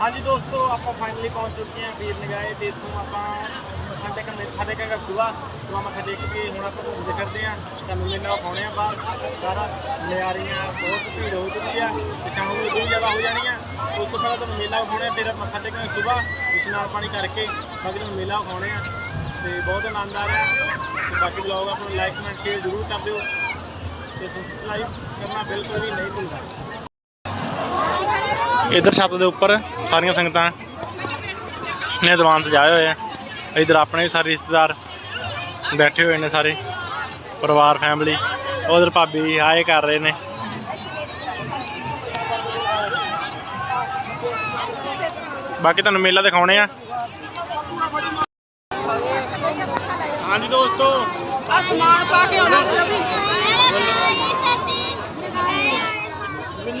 ਹਾਂਜੀ ਦੋਸਤੋ, ਆਪਾਂ ਫਾਈਨਲੀ ਪਹੁੰਚ ਚੁੱਕੇ ਹਾਂ ਵੀਰ ਨਗਾਏ ਤੇ ਇੱਥੋਂ ਆਪਾਂ ਮੱਥਾ ਟੇਕਣ ਮੱਥਾ ਟੇਕਾਂਗੇ ਸੁਬਾ ਸੁਬਾ ਮੱਥਾ ਟੇਕ ਕੇ ਹੁਣ ਆਪਾਂ ਘੁੰਮਦੇ ਫਿਰਦੇ ਹਾਂ। ਤੁਹਾਨੂੰ ਮੇਲਾ ਵਿਖਾਉਣੇ ਆ ਬਾਹਰ। ਸਾਰਾ ਨਜ਼ਾਰੀਆਂ ਬਹੁਤ ਭੀੜ ਹੋ ਚੁੱਕੀ ਆ ਤੇ ਸ਼ਾਮ ਨੂੰ ਇਦੋਂ ਜ਼ਿਆਦਾ ਹੋ ਜਾਣੀ ਆ ਉਸ ਤੋਂ ਪਹਿਲਾਂ ਤੁਹਾਨੂੰ ਮੇਲਾ ਵਿਖਾਉਣੇ ਆ ਫਿਰ ਮੱਥਾ ਟੇਕਾਂਗੇ ਸੁਬਾ। ਇਸ਼ਨਾਨ ਪਾਣੀ ਕਰਕੇ ਬਾਕੀ ਤੁਹਾਨੂੰ ਮੇਲਾ ਵਿਖਾਉਣੇ ਆ। ਤੇ ਬਹੁਤ ਆਨੰਦ ਆ ਰਿਹਾ। ਤੇ ਬਾਕੀ ਬਲੌਗ ਆਪਾਂ ਨੂੰ ਲਾਈਕ ਕਮੈਂਟ ਸ਼ੇਅਰ ਜ਼ਰੂਰ ਕਰ ਦਿਓ। ਤੇ ਸਬਸਕ੍ਰਾਈਬ ਕਰਨਾ ਬਿਲਕੁਲ ਵੀ ਨਹੀਂ ਭੁੱਲਣਾ। ਇਧਰ ਛੱਤ ਦੇ ਉੱਪਰ ਸਾਰੀਆਂ ਸੰਗਤਾਂ ਨੇ ਦੀਵਾਨ ਸਜਾਏ ਹੋਏ ਆ। ਇਧਰ ਆਪਣੇ ਵੀ ਸਾਰੇ ਰਿਸ਼ਤੇਦਾਰ ਬੈਠੇ ਹੋਏ ਨੇ ਸਾਰੇ ਪਰਿਵਾਰ ਫੈਮਿਲੀ ਉਧਰ ਭਾਬੀ ਹਾਏ ਕਰ ਰਹੇ ਨੇ। ਬਾਕੀ ਤੁਹਾਨੂੰ ਮੇਲਾ ਦਿਖਾਉਣੇ ਆ। ਹਾਂਜੀ ਦੋਸਤੋ। ਅਸਮਾਨ ਪਾ ਕੇ ਆਉਣਾ।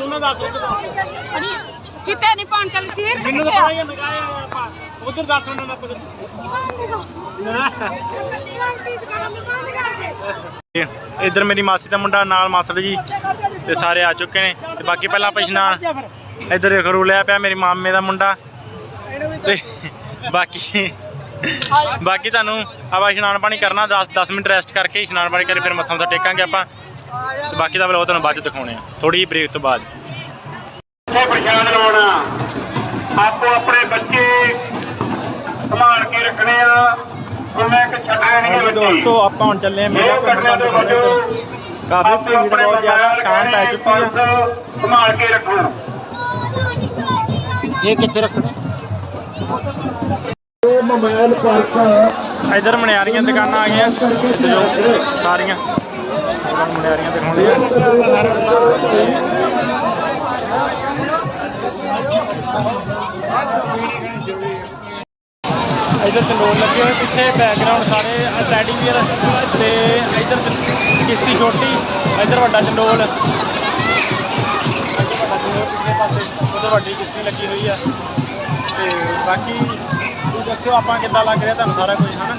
ਰਵੀ ਮੈਨੂੰ ਨਾ ਦੱਸ ਕਿਤੇ ਨਹੀਂ ਪਾਣ ਕੱਲ ਸੀਰ ਮੈਨੂੰ ਤਾਂ ਪਤਾ ਹੀ ਹੈ ਨਗਾਇਆ ਆਪਾਂ ਉਧਰ ਦੱਸ ਉਹਨਾਂ ਨੂੰ ਇੱਧਰ ਮੇਰੀ ਮਾਸੀ ਦਾ ਮੁੰਡਾ ਨਾਲ ਮਾਸੜ ਜੀ ਤੇ ਸਾਰੇ ਆ ਚੁੱਕੇ ਨੇ। ਤੇ ਬਾਕੀ ਪਹਿਲਾਂ ਆਪਾਂ ਇਸ਼ਨਾਨ ਇੱਧਰ ਦੇਖੋ ਰੁਲਿਆ ਪਿਆ ਮੇਰੀ ਮਾਮੇ ਦਾ ਮੁੰਡਾ। ਤੇ ਬਾਕੀ ਬਾਕੀ ਤੁਹਾਨੂੰ ਆਪਾਂ ਇਸ਼ਨਾਨ ਪਾਣੀ ਕਰਨਾ 10 10 ਮਿੰਟ ਰੈਸਟ ਕਰਕੇ ਇਸ਼ਨਾਨ ਪਾਣੀ ਕਰਕੇ ਫਿਰ ਮੱਥਾ ਮੁੱਥਾ ਟੇਕਾਂਗੇ ਆਪਾਂ। ਤੇ ਬਾਕੀ ਦਾ ਵਲੋਗ ਤੁਹਾਨੂੰ ਬਾਅਦ ਚ ਦਿਖਾਉਣੇ ਆ। ਥੋੜੀ ਜਿਹੀ ਬ੍ਰੇਕ ਤੋਂ ਬਾਅਦ। ਤੇ ਪਛਾਣ ਲਵਾਉਣਾ। ਆਪੋ ਆਪਣੇ ਬੱਚੇ ਸੰਭਾਲ ਕੇ ਰੱਖਣੇ ਆ। ਉਹਨਾਂ ਇੱਕ ਛੱਡਣੇ ਨਹੀਂ ਹਾਂਜੀ ਦੋਸਤੋ ਆਪਾਂ ਹੁਣ ਚੱਲੇ ਆ ਮੇਲਾ ਮੇਰਾ ਘੁੰਮਣ ਦੇ ਵਜੋਂ ਕਾਫੀ ਭੀੜ ਬਹੁਤ ਜ਼ਿਆਦਾ ਸ਼ਾਮ ਪੈ ਚੁੱਕੀ ਆ। ਸੰਭਾਲ ਕੇ ਰੱਖੋ ਇਹ ਕਿੱਥੇ ਰੱਖਣਾ? ਮੋਬਾਈਲ ਪਾਰਕ ਇਧਰ ਮਨਿਆਰੀਆਂ ਦੁਕਾਨਾਂ ਆ ਗਈਆਂ ਸਾਰੀਆਂ। ਤੁਹਾਨੂੰ ਮਨਿਆਰੀਆਂ ਦਿਖਾਉਂਦੇ ਆ। ਇਧਰ ਚੰਡੋਲ ਲੱਗੇ ਹੋਏ ਪਿੱਛੇ ਬੈਕਗ੍ਰਾਉਂਡ ਸਾਰੇ ਟੈਡੀ ਵੀਅਰ ਤੇ ਇਧਰ ਕਿਸ਼ਤੀ ਛੋਟੀ, ਇਧਰ ਇੱਧਰ ਵੱਡਾ ਚੰਡੋਲ ਪਿਛਲੇ ਪਾਸੇ ਉਧਰ ਵੱਡੀ ਕਿਸ਼ਤੀ ਲੱਗੀ ਹੋਈ ਆ। ਤੇ ਬਾਕੀ ਤੁਸੀਂ ਦੇਖਿਓ ਆਪਾਂ ਕਿੱਦਾਂ ਲੱਗ ਰਿਹਾ ਤੁਹਾਨੂੰ ਸਾਰਾ ਕੁਝ, ਹਨਾ?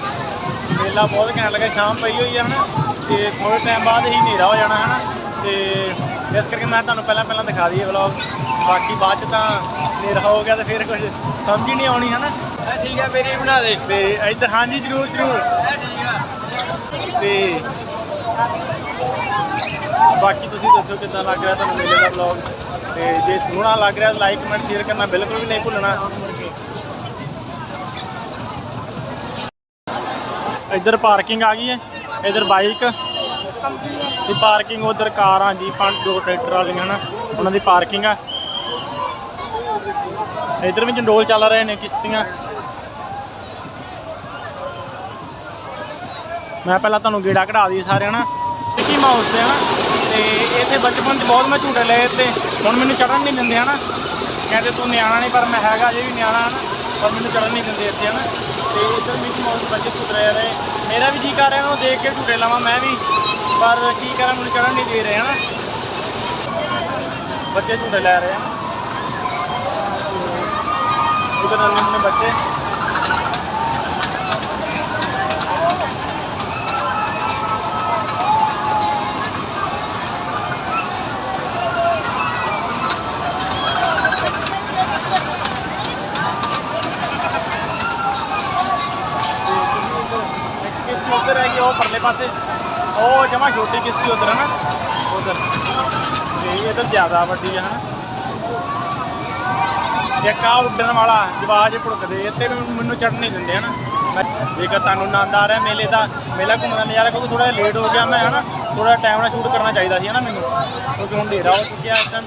ਮੇਲਾ ਬਹੁਤ ਘੈਂਟ ਲੱਗਾ, ਸ਼ਾਮ ਪਈ ਹੋਈ ਆ, ਹਨਾ? ਤੇ ਥੋੜੇ ਟਾਈਮ ਬਾਅਦ ਹੀ ਹਨੇਰਾ ਹੋ ਜਾਣਾ, ਹਨਾ? ਤੇ ਇਸ ਕਰਕੇ ਮੈਂ ਤੁਹਾਨੂੰ ਪਹਿਲਾਂ ਪਹਿਲਾਂ ਦਿਖਾ ਦਈਏ ਵਲੌਗ ਬਾਕੀ ਬਾਅਦ ਚ ਤਾਂ ਹਨੇਰਾ ਹੋ ਗਿਆ ਤੇ ਫਿਰ ਕੁਝ ਸਮਝ ਹੀ ਨਹੀਂ ਆਉਣੀ ਹਨਾ? ਠੀਕ ਹੈ ਮੇਰੀ ਬਣਾ ਦੇ। ਤੇ ਇੱਧਰ ਹਾਂਜੀ ਜਰੂਰ ਜਰੂਰ। ਤੇ ਬਾਕੀ ਤੁਸੀਂ ਦੱਸੋ ਕਿੱਦਾਂ ਲੱਗ ਰਿਹਾ ਤੁਹਾਨੂੰ ਮੇਲੇ ਦਾ ਵਲੌਗ ਤੇ ਜੇ ਸੋਹਣਾ ਲੱਗ ਰਿਹਾ ਲਾਈਕ ਕਮੈਂਟ ਸ਼ੇਅਰ ਕਰਨਾ ਬਿਲਕੁਲ ਵੀ ਨਹੀਂ ਭੁੱਲਣਾ। ਇੱਧਰ ਪਾਰਕਿੰਗ ਆ ਗਈ ਹੈ ਇੱਧਰ ਬਾਈਕ ਦੀ ਪਾਰਕਿੰਗ ਉਧਰ ਕਾਰਾਂ ਜੀ ਪੰਜ ਦੋ ਟਰੈਕਟਰ ਵਾਲੀਆਂ ਹਨਾ? ਉਹਨਾਂ ਦੀ ਪਾਰਕਿੰਗ ਆ। ਇੱਧਰ ਵੀ ਜੰਡੋਲ ਚੱਲ ਰਹੇ ਨੇ ਕਿਸ਼ਤੀਆਂ। ਮੈਂ ਪਹਿਲਾਂ ਤੁਹਾਨੂੰ ਗੇੜਾ ਕਢਾ ਦਈ ਸਾਰਿਆਂ ਹਨਾ ਮਿੱਕੀ ਮਾਊਸ ਤੇ ਹਨਾ ਤੇ ਇੱਥੇ ਬਚਪਨ 'ਚ ਬਹੁਤ ਮੈਂ ਝੂਟੇ ਲਏ ਤੇ ਹੁਣ ਮੈਨੂੰ ਚੜਨ ਨਹੀਂ ਦਿੰਦੇ ਹਨਾ। ਕਹਿੰਦੇ ਤੂੰ ਨਿਆਣਾ ਨਹੀਂ, ਪਰ ਮੈਂ ਹੈਗਾ ਜੇ ਵੀ ਨਿਆਣਾ ਹਨਾ। ਪਰ ਮੈਨੂੰ ਚੜਨ ਨਹੀਂ ਦਿੰਦੇ ਇੱਥੇ ਹਨਾ। ਤੇ ਇੱਧਰ ਮਿੱਕੀ ਮਾਊਸ ਬੱਚੇ ਝੂਟ ਰਹੇ ਰਹੇ। ਮੇਰਾ ਵੀ ਜੀ ਕਰ ਰਿਹਾ, ਉਹਨੂੰ ਦੇਖ ਕੇ ਝੂਟੇ ਲਾਵਾਂ ਮੈਂ ਵੀ। ਪਰ ਕੀ ਕਰਾਂ, ਮੈਨੂੰ ਚੜਨ ਨਹੀਂ ਦੇ ਰਹੇ ਹਨਾ। ਬੱਚੇ ਝੂਟੇ ਲੈ ਰਹੇ ਆ। ਇਧਰ ਨੰਨੇ ਮੁੰਨੇ ਬੱਚੇ ਕਿਸ਼ਤੀ ਉਧਰ ਹੈਗੀ ਉਹ ਪਰਲੇ ਪਾਸੇ ਉਹ ਜਮਾ ਛੋਟੀ ਕਿਸ਼ਤੀ ਉਧਰ ਹੈ ਨਾ ਉਧਰ ਤੇ ਇਧਰ ਜ਼ਿਆਦਾ ਵੱਡੀ ਹੈ ਹਨਾ ਇੱਕ ਆ ਉੱਡਣ ਵਾਲਾ ਜਵਾਜ ਭੁੜਕਦੇ, ਇੱਥੇ ਵੀ ਮੈਨੂੰ ਚੜ੍ਹਨ ਨਹੀਂ ਦਿੰਦੇ, ਹਨਾ? ਜੇਕਰ ਤੁਹਾਨੂੰ ਆਨੰਦ ਆ ਰਿਹਾ ਮੇਲੇ ਦਾ, ਮੇਲਾ ਘੁੰਮਣ ਦਾ ਨਜ਼ਾਰਾ, ਕਿਉਂਕਿ ਥੋੜਾ ਲੇਟ ਹੋ ਗਿਆ, ਮੈਂ, ਹਨਾ? ਥੋੜਾ ਟਾਈਮ ਨਾਲ ਸ਼ੂਟ ਕਰਨਾ ਚਾਹੀਦਾ ਸੀ, ਹਨਾ ਮੈਨੂੰ? ਕਿਉਂਕਿ ਹੁਣ ਹਨੇਰਾ ਹੋ ਚੁੱਕਿਆ ਇਸ ਟਾਈਮ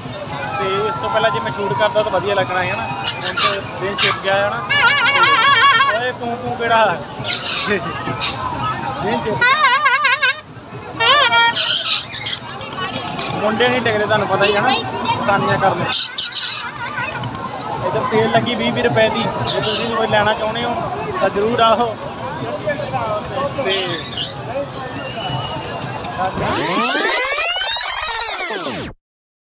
ਤੇ ਇਸ ਤੋਂ ਪਹਿਲਾਂ ਜੇ ਮੈਂ ਸ਼ੂਟ ਕਰਦਾ ਤਾਂ ਵਧੀਆ ਲੱਗਣਾ ਹੈ ਹਨਾ? ਹੁਣ ਤੇ ਦਿਨ ਛਿਪ ਗਿਆ ਹੈ ਹਨਾ? ਓਏ, ਤੂੰ ਤੂੰ ਕਿਹੜਾ ਦਿਨ ਛਿਪ ਮੁੰਡੇ ਨਹੀਂ ਟਿਕਦੇ, ਤੁਹਾਨੂੰ ਪਤਾ ਹੀ ਹੈ ਨਾ ਕਾਨੀਆਂ ਕਰਨੇ ਇਧਰ ਤੇਲ ਲੱਗੀ 20 20 ਰੁਪਏ ਦੀ ਜੇ ਤੁਸੀਂ ਕੋਈ ਲੈਣਾ ਚਾਹੁੰਦੇ ਹੋ, ਤਾਂ ਜ਼ਰੂਰ ਆਓ ਤੇ